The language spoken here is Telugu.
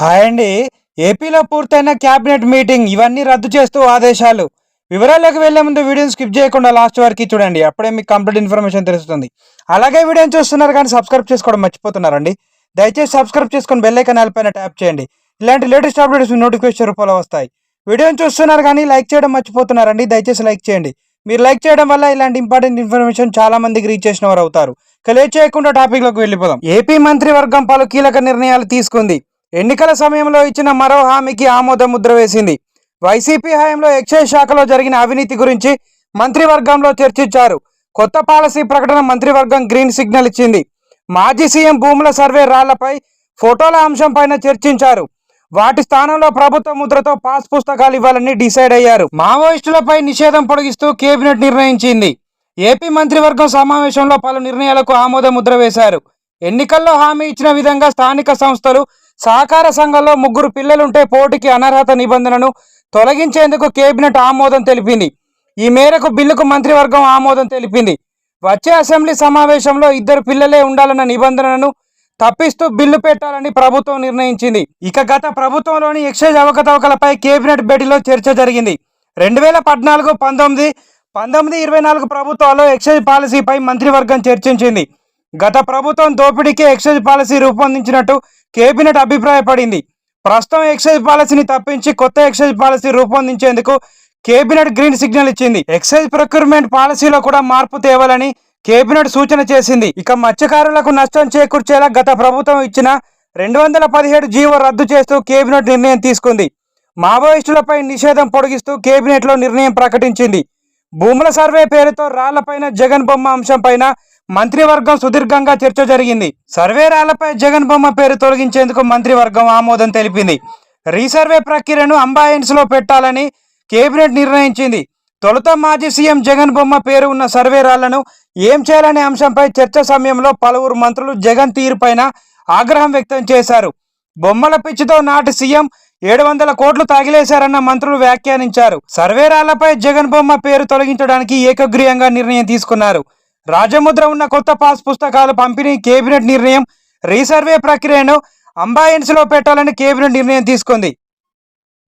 హాయ్ అండి ఏపీలో పూర్తయిన క్యాబినెట్ మీటింగ్ ఇవన్నీ రద్దు చేస్తూ ఆదేశాలు. వివరాల్లోకి వెళ్ళే ముందు వీడియోని స్కిప్ చేయకుండా లాస్ట్ వరకు చూడండి. అప్పుడే మీకు కంప్లీట్ ఇన్ఫర్మేషన్ తెలుస్తుంది. అలాగే వీడియోని చూస్తున్నారు కానీ సబ్స్క్రైబ్ చేసుకోవడం మర్చిపోతున్నారండి. దయచేసి సబ్స్క్రైబ్ చేసుకొని బెల్ ఐకాన్ పైన ట్యాప్ చేయండి. ఇలాంటి లేటెస్ట్ అప్డేట్స్ నోటిఫికేషన్ రూపంలో వస్తాయి. వీడియోని చూస్తున్నారు కానీ లైక్ చేయడం మర్చిపోతున్నారండి. దయచేసి లైక్ చేయండి. మీరు లైక్ చేయడం వల్ల ఇలాంటి ఇంపార్టెంట్ ఇన్ఫర్మేషన్ చాలా మందికి రీచ్ చేసిన వారు అవుతారు. ఇక చేయకుండా టాపిక్లోకి వెళ్ళిపోదాం. ఏపీ మంత్రివర్గం పలు కీలక నిర్ణయాలు తీసుకుంది. ఎన్నికల సమయంలో ఇచ్చిన మరో హామీకి ఆమోద ముద్ర వేసింది. వైసీపీ హయాంలో ఎక్సైజ్ శాఖలో జరిగిన అవినీతి గురించి మంత్రివర్గంలో చర్చించారు. కొత్త పాలసీ ప్రకటన మంత్రివర్గం గ్రీన్ సిగ్నల్ ఇచ్చింది. మాజీ సీఎం భూముల సర్వే రాళ్ళపై ఫోటోల అంశం పైన చర్చించారు. వాటి స్థానంలో ప్రభుత్వ ముద్రతో పాస్ పుస్తకాలు ఇవ్వాలని డిసైడ్ అయ్యారు. మావోయిస్టులపై నిషేధం పొడిగిస్తూ కేబినెట్ నిర్ణయించింది. ఏపీ మంత్రివర్గం సమావేశంలో పలు నిర్ణయాలకు ఆమోద ముద్ర వేశారు. ఎన్నికల్లో హామీ ఇచ్చిన విధంగా స్థానిక సంస్థలు సహకార సంఘంలో ముగ్గురు పిల్లలుంటే పోటీకి అనర్హత నిబంధనను తొలగించేందుకు కేబినెట్ ఆమోదం తెలిపింది. ఈ మేరకు బిల్లుకు మంత్రివర్గం ఆమోదం తెలిపింది. వచ్చే అసెంబ్లీ సమావేశంలో ఇద్దరు పిల్లలే ఉండాలన్న నిబంధనను తప్పిస్తూ బిల్లు పెట్టాలని ప్రభుత్వం నిర్ణయించింది. ఇక గత ప్రభుత్వంలోని ఎక్సైజ్ అవకతవకలపై కేబినెట్ భేటీలో చర్చ జరిగింది. రెండు వేల పద్నాలుగు పంతొమ్మిది పంతొమ్మిది ఇరవై నాలుగు ప్రభుత్వాల్లో ఎక్సైజ్ పాలసీపై మంత్రివర్గం చర్చించింది. గత ప్రభుత్వం దోపిడీకే ఎక్సైజ్ పాలసీ రూపొందించినట్టు కేబినెట్ అభిప్రాయపడింది. ప్రస్తుతం ఎక్సైజ్ పాలసీని తప్పించి కొత్త ఎక్సైజ్ పాలసీ రూపొందించేందుకు కేబినెట్ గ్రీన్ సిగ్నల్ ఇచ్చింది. ఎక్సైజ్ ప్రొక్యూర్మెంట్ పాలసీలో కూడా మార్పు తేవాలని కేబినెట్ సూచన చేసింది. ఇక మత్స్యకారులకు నష్టం చేకూర్చేలా గత ప్రభుత్వం ఇచ్చిన రెండు వందల పదిహేడు జీవో రద్దు చేస్తూ కేబినెట్ నిర్ణయం తీసుకుంది. మావోయిస్టులపై నిషేధం పొడిగిస్తూ కేబినెట్లో నిర్ణయం ప్రకటించింది. భూముల సర్వే పేరుతో రాళ్ళపైన జగన్ బొమ్మ అంశంపైన మంత్రివర్గం సుదీర్ఘంగా చర్చ జరిగింది. సర్వే రాళ్ళపై జగన్ బొమ్మ పేరు తొలగించేందుకు మంత్రివర్గం ఆమోదం తెలిపింది. రీసర్వే ప్రక్రియను అంబాయన్స్లో పెట్టాలని కేబినెట్ నిర్ణయించింది. తొలుత మాజీ సీఎం జగన్ బొమ్మ పేరు ఉన్న సర్వే రాళ్ళను ఏం చేయాలనే అంశంపై చర్చ సమయంలో పలువురు మంత్రులు జగన్ తీరుపైన ఆగ్రహం వ్యక్తం చేశారు. బొమ్మల పిచ్చితో నాటి సీఎం ఏడు వందల కోట్లు తాగిలేశారన్న మంత్రులు వ్యాఖ్యానించారు. సర్వేరాలపై జగన్ బొమ్మ పేరు తొలగించడానికి ఏకగ్రీయంగా నిర్ణయం తీసుకున్నారు. రాజముద్ర ఉన్న కొత్త పాస్ పుస్తకాలు పంపిణీ కేబినెట్ నిర్ణయం రీసర్వే ప్రక్రియను అంబాయిన్స్లో పెట్టాలని కేబినెట్ నిర్ణయం తీసుకుంది.